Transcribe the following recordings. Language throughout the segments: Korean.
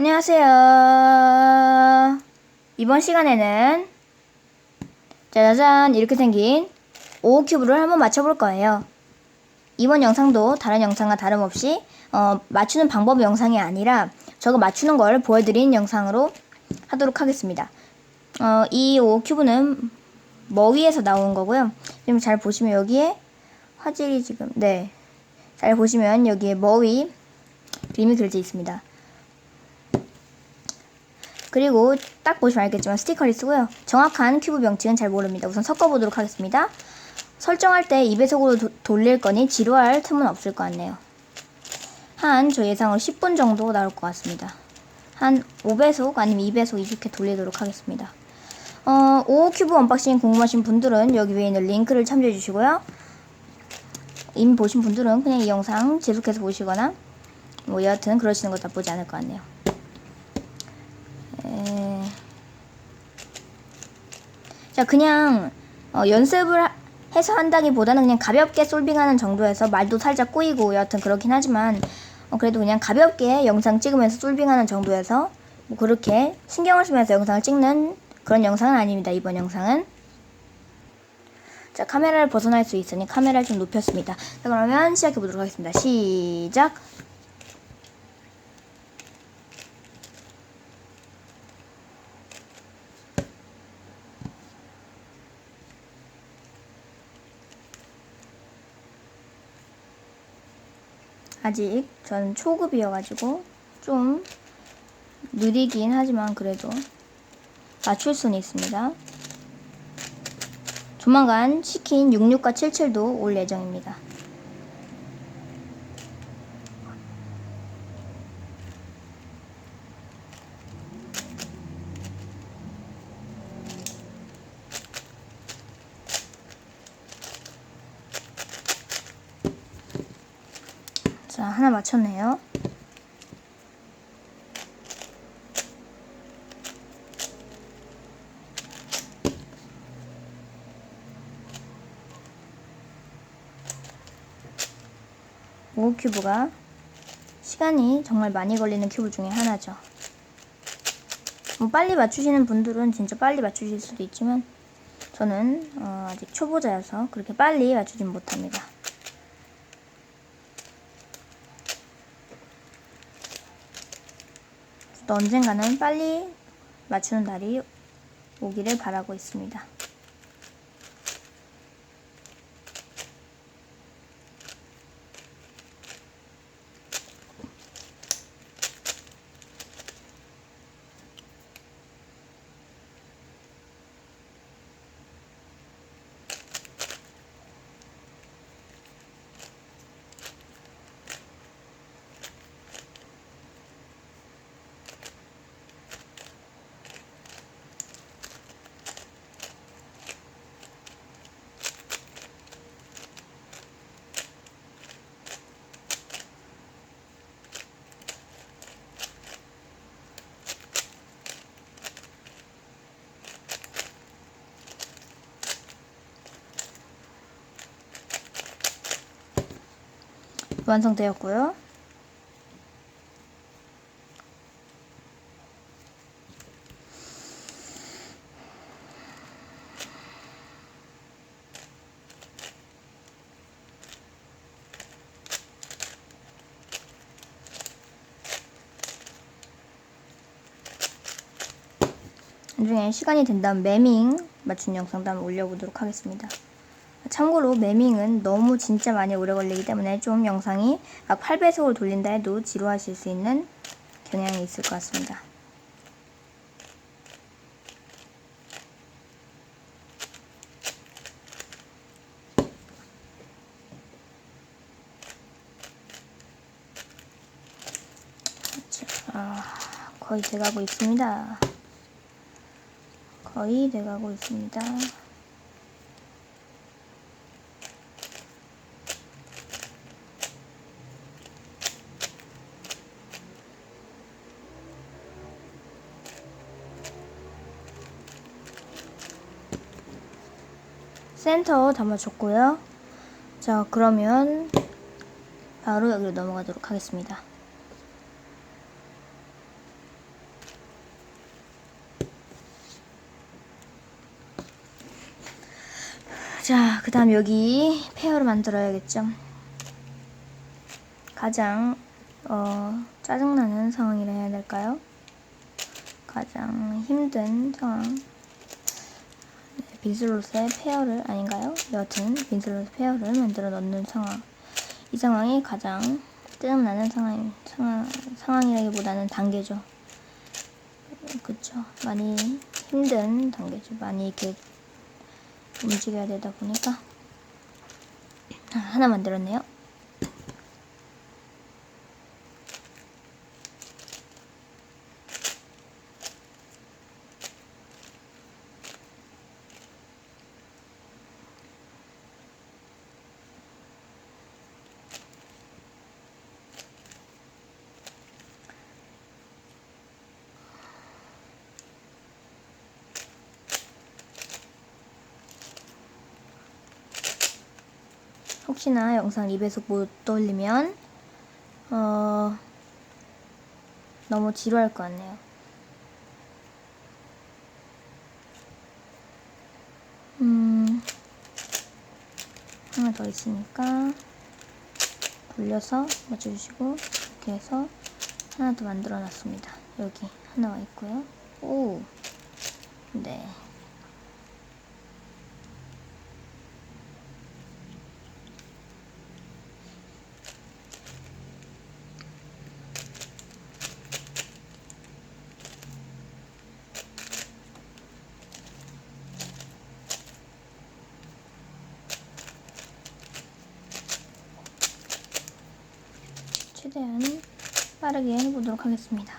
안녕하세요. 이번 시간에는 짜자잔 이렇게 생긴 5 큐브를 한번 맞춰볼 거예요. 이번 영상도 다른 영상과 다름없이 어, 맞추는 방법 영상이 아니라 저거 맞추는 걸 보여드리는 영상으로 하도록 하겠습니다. 어, 이 5 큐브는 머위에서 나온 거고요. 지금 잘 보시면 여기에 화질이 지금 네. 잘 보시면 여기에 머위 그림이 그려져 있습니다. 그리고 딱 보시면 알겠지만 스티커를 쓰고요. 정확한 큐브 명칭은 잘 모릅니다. 우선 섞어보도록 하겠습니다. 설정할 때 2배속으로 도, 돌릴 거니 지루할 틈은 없을 것 같네요. 한 저 예상으로 10분 정도 나올 것 같습니다. 한 5배속 아니면 2배속 이렇게 돌리도록 하겠습니다. 어, 5 큐브 언박싱 궁금하신 분들은 여기 위에 있는 링크를 참조해 주시고요. 이미 보신 분들은 그냥 이 영상 계속해서 보시거나 뭐 여하튼 그러시는 것 나쁘지 않을 것 같네요. 자 그냥 어, 연습을 하- 해서 한다기보다는 그냥 가볍게 솔빙하는 정도에서 말도 살짝 꼬이고 여하튼 그렇긴 하지만 어, 그래도 그냥 가볍게 영상 찍으면서 솔빙하는 정도에서 뭐 그렇게 신경을 쓰면서 영상을 찍는 그런 영상은 아닙니다. 이번 영상은 자 카메라를 벗어날 수 있으니 카메라를 좀 높였습니다. 자 그러면 시작해 보도록 하겠습니다. 시작. 아직 전 초급이어가지고 좀 느리긴 하지만 그래도 맞출 수는 있습니다. 조만간 치킨 66과 77도 올 예정입니다. 자, 하나 맞췄네요. 오 큐브가 시간이 정말 많이 걸리는 큐브 중에 하나죠. 뭐 빨리 맞추시는 분들은 진짜 빨리 맞추실 수도 있지만 저는 어, 아직 초보자여서 그렇게 빨리 맞추진 못합니다. 또 언젠가는 빨리 맞추는 날이 오기를 바라고 있습니다. 완성되었고요. 나중에 시간이 된다면 매밍 맞춘 영상도 한번 올려보도록 하겠습니다. 참고로 매밍은 너무 진짜 많이 오래 걸리기 때문에 좀 영상이 막 8배속으로 돌린다 해도 지루하실 수 있는 경향이 있을 것 같습니다. 자, 아, 거의 돼가고 있습니다. 거의 돼가고 있습니다. 센터 담아줬고요. 자, 그러면 바로 여기로 넘어가도록 하겠습니다. 자, 그 다음 여기 페어를 만들어야겠죠. 가장 어, 짜증나는 상황이라 해야 될까요? 가장 힘든 상황. 네, 빈슬롯의 페어를, 아닌가요? 여튼, 빈슬롯의 페어를 만들어 넣는 상황. 이 상황이 가장 짜증나는 상황, 상황, 상황이라기보다는 단계죠. 그쵸. 많이 힘든 단계죠. 많이 이렇게 움직여야 되다 보니까 아, 하나 만들었네요. 혹시나 영상 2배속 못 돌리면 어 너무 지루할 것 같네요. 음 하나 더 있으니까 돌려서 맞춰주시고 이렇게 해서 하나 더 만들어 놨습니다. 여기 하나가 있고요. 오, 네. 최대한 빠르게 해보도록 하겠습니다.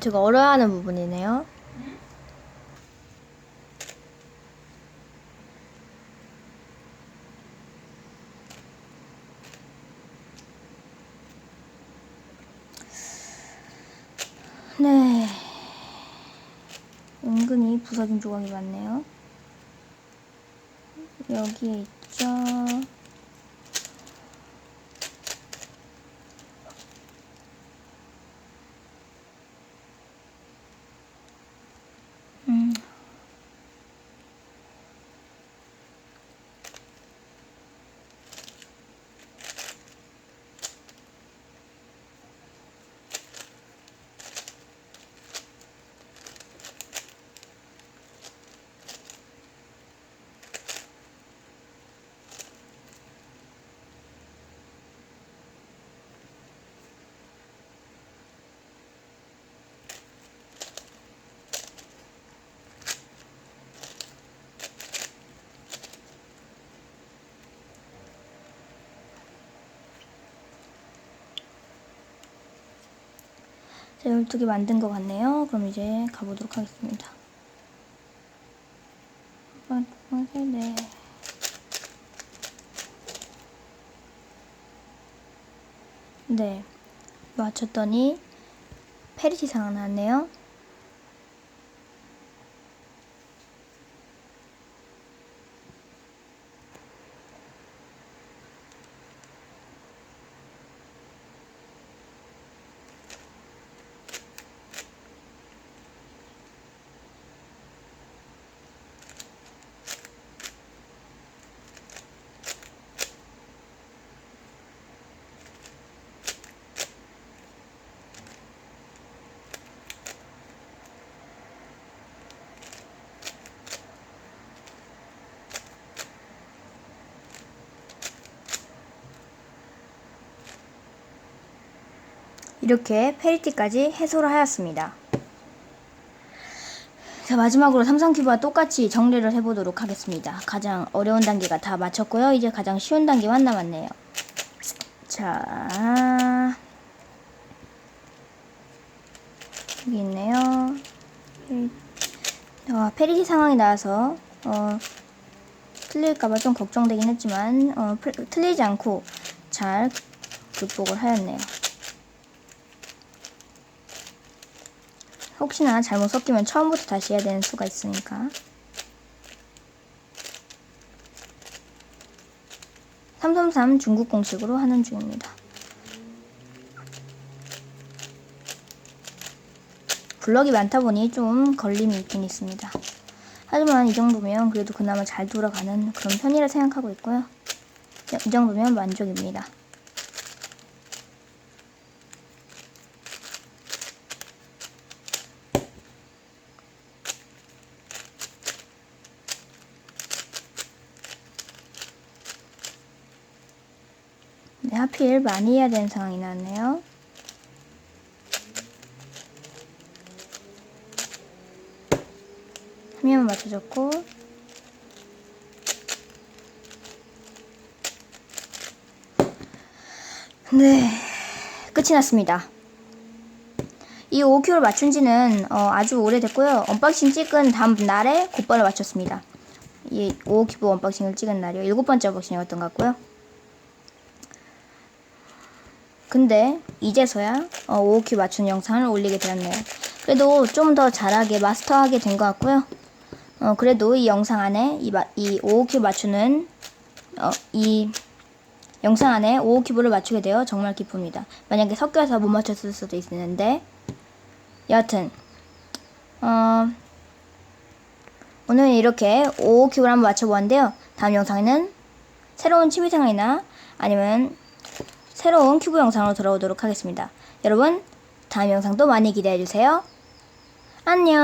제가 어려워하는 부분이네요. 네. 은근히 부서진 조각이 많네요. 여기에 있죠. 자, 12개 만든 것 같네요. 그럼 이제 가보도록 하겠습니다. 네. 네. 맞췄더니 페리티 상황 나왔네요. 이렇게 페리티까지 해소를 하였습니다. 자, 마지막으로 삼성 큐브와 똑같이 정리를 해보도록 하겠습니다. 가장 어려운 단계가 다 마쳤고요. 이제 가장 쉬운 단계만 남았네요. 자, 여기 있네요. 어, 페리티 상황이 나와서 어, 틀릴까봐 좀 걱정되긴 했지만 어, 플- 틀리지 않고 잘 극복을 하였네요. 혹시나 잘못 섞이면 처음부터 다시 해야 되는 수가 있으니까. 삼삼삼 중국 공식으로 하는 중입니다. 블럭이 많다 보니 좀 걸림이 있긴 있습니다. 하지만 이 정도면 그래도 그나마 잘 돌아가는 그런 편이라 생각하고 있고요. 이 정도면 만족입니다. 네, 하필 많이 해야 되는 상황이 나왔네요. 화면 맞춰졌고 네 끝이 났습니다. 이 5kg를 맞춘 지는 어, 아주 오래됐고요. 언박싱 찍은 다음 날에 곧바로 맞췄습니다. 이 5큐브 언박싱을 찍은 날이요. 일곱 번째 언박싱이었던 것 같고요. 근데 이제서야 어, 5큐 맞춘 영상을 올리게 되었네요. 그래도 좀 더 잘하게 마스터하게 된 것 같고요. 어, 그래도 이 영상 안에 이, 마, 이 5큐 맞추는 어, 이 영상 안에 5큐브를 맞추게 되어 정말 기쁩니다. 만약에 섞여서 못 맞췄을 수도 있는데 여하튼 어, 오늘은 이렇게 5큐브를 한번 맞춰보았는데요. 다음 영상에는 새로운 취미생활이나 아니면 새로운 큐브 영상으로 돌아오도록 하겠습니다. 여러분, 다음 영상도 많이 기대해주세요. 안녕!